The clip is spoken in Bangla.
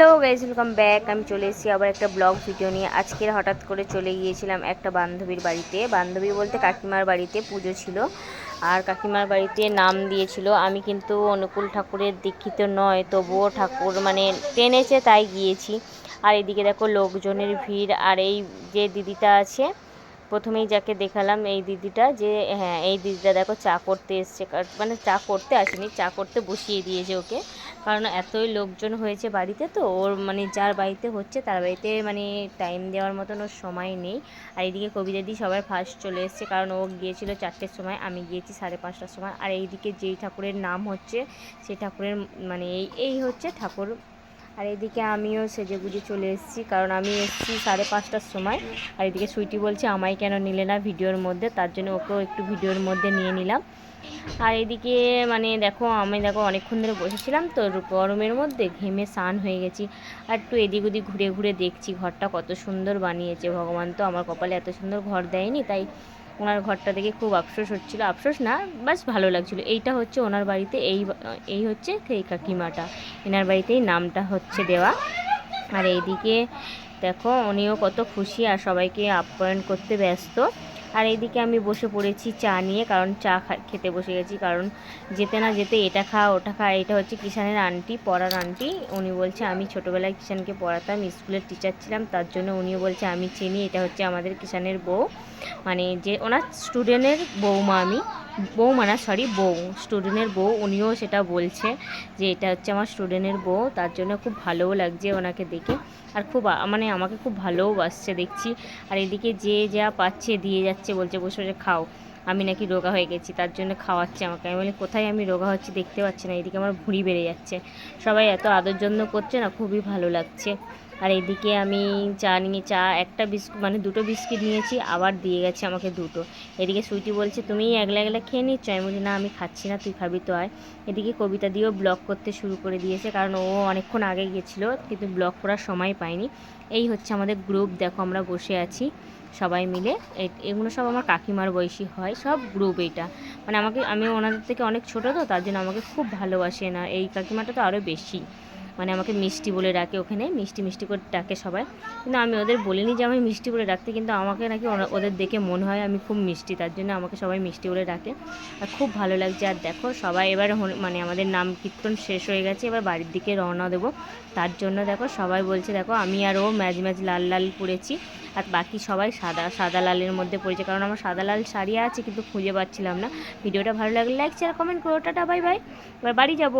হ্যালো গাইজ ওয়েলকাম ব্যাক আমি চলে এসেছি আবার একটা ব্লগ ভিডিও নিয়ে। আজকের হঠাৎ করে চলে গিয়েছিলাম একটা বান্ধবীর বাড়িতে। বান্ধবী বলতে কাকিমার বাড়িতে পুজো ছিল। আর কাকিমার বাড়িতে নাম দিয়েছিল। আমি কিন্তু অনুকূল ঠাকুরের দীক্ষিত নয়, তবুও ঠাকুর মানে টেনেছে তাই গিয়েছি। আর এদিকে দেখো লোকজনের ভিড়। আর এই যে দিদিটা আছে, প্রথমেই যাকে দেখালাম এই দিদিটা যে হ্যাঁ এই দিদিটা দেখো চা করতে এসছে। মানে চা করতে আসেনি, চা করতে বসিয়ে দিয়েছে ওকে। কারণ এতই লোকজন হয়েছে বাড়িতে তো, ওর মানে যার বাড়িতে হচ্ছে তার বাড়িতে মানে টাইম দেওয়ার মতন ওর সময় নেই। আর এদিকে কবিতা দি সবাই ফার্স্ট চলে এসছে কারণ ও গিয়েছিল চারটের সময়, আমি গিয়েছি সাড়ে পাঁচটার সময়। আর এইদিকে যেই ঠাকুরের নাম হচ্ছে, সেই ঠাকুরের মানে এই এই হচ্ছে ঠাকুর আর এদিকে আমিও সেজে গুজে চলে এসেছি, কারণ আমি এসেছি সাড়ে পাঁচটার সময়। আর এদিকে সুইটি বলছে, আমায় কেন নিলে না ভিডিওর মধ্যে? তার জন্য ওকেও একটু ভিডিওর মধ্যে নিয়ে নিলাম। আর এদিকে মানে দেখো, আমি দেখো অনেকক্ষণ ধরে বসেছিলাম, তো গরমের মধ্যে ঘেমে স্নান হয়ে গেছি। আর একটু এদিক ওদিক ঘুরে ঘুরে দেখছি, ঘরটা কত সুন্দর বানিয়েছে। ভগবান তো আমার কপালে এত সুন্দর ঘর দেয়নি, তাই ওনার ঘরটা দেখে খুব আফসোস হচ্ছিল। আফসোস না, বাস ভালো লাগছিল। এইটা হচ্ছে ওনার বাড়িতে এই এই হচ্ছে সেই কাকিমাটা। এনার বাড়িতেই নামটা হচ্ছে দেওয়া। আর এইদিকে দেখো, উনিও কত খুশি আর সবাইকে আপ্যায়ন করতে ব্যস্ত। আর এইদিকে আমি বসে পড়েছি চা নিয়ে, কারণ চা খেতে বসে গেছি। কারণ যেতে না যেতে এটা খা, ওটা খা, এটা হচ্ছে কিষানের আন্টি, পড়ার আন্টি। উনি বলছে, আমি ছোটোবেলায় কিষানকে পড়াতাম, স্কুলের টিচার ছিলাম, তার জন্য উনিও বলছে, আমি চিনি, এটা হচ্ছে আমাদের কিষানের বউ মানে যে, ওনার স্টুডেন্টের বৌমা আমি। বৌমা না সরি বউ স্টুডেন্টের বউ, উনিও সেটা বলছে যে এটা হচ্ছে আমার স্টুডেন্টের বউ, তার জন্য খুব ভালোও লাগছে ওনাকে দেখে। আর খুব মানে আমাকে খুব ভালোও বাসছে দেখছি। আর এদিকে যে যা পাচ্ছে, দিয়ে যাচ্ছে বলছে, বসে বসে খাও। আমি নাকি রোগা হয়ে গেছি, তার জন্য খাওয়াচ্ছে আমাকে। আমি বলি, কোথায় আমি রোগা হচ্ছি দেখতে পাচ্ছি না, এদিকে আমার ভুঁড়ি বেড়ে যাচ্ছে। সবাই এত আদর যত্ন করছে না, খুবই ভালো লাগছে। আর এদিকে আমি চা নিয়ে, চা একটা বিস্কুট মানে দুটো বিস্কিট নিয়েছি, আবার দিয়ে গেছে আমাকে দুটো। এদিকে সুইটি বলছে, তুমি একলা একলা খেয়ে নিচ্ছ? আমি বলি, না, আমি খাচ্ছি না, তুই খাবি তো আয়। এদিকে কবিতা দিয়েও ব্লগ করতে শুরু করে দিয়েছে, কারণ ও অনেকক্ষণ আগে গেছিল, কিন্তু ব্লগ করার সময় পায়নি। এই হচ্ছে আমাদের গ্রুপ, দেখো আমরা বসে আছি। সবাই মিলে। এগুলো সব আমার কাকিমার বয়সী হয়, সব গ্রুপ এইটা। মানে আমাকে আমি ওনাদের থেকে অনেক ছোটো তো, তার জন্য আমাকে খুব ভালোবাসে না। এই কাকিমাটা তো আরও বেশি। মানে আমাকে মিষ্টি বলে ডাকে ওখানে, মিষ্টি মিষ্টি করে ডাকে সবাই। কিন্তু আমি ওদের বলিনি যে আমি মিষ্টি বলে ডাকতে, কিন্তু আমাকে নাকি ওদের দেখে মনে হয় আমি খুব মিষ্টি, তার জন্য আমাকে সবাই মিষ্টি বলে ডাকে। আর খুব ভালো লাগছে। আর দেখো, সবাই এবার মানে আমাদের নাম কীর্তন শেষ হয়ে গেছে, এবার বাড়ির দিকে রওনা দেবো। তার জন্য দেখো, সবাই বলছে, দেখো, আমি আর ও ম্যাজ ম্যাজ লাল লাল পরেছি। আর বাকি সবাই সাদা সাদা লালের মধ্যে পড়েছে। কারণ আমার সাদা লাল শাড়ি আছে, কিন্তু খুঁজে পাচ্ছিলাম না। ভিডিওটা ভালো লাগলে লাইক শেয়ার কমেন্ট করো। টাটা বাই বাই এবার বাড়ি যাব।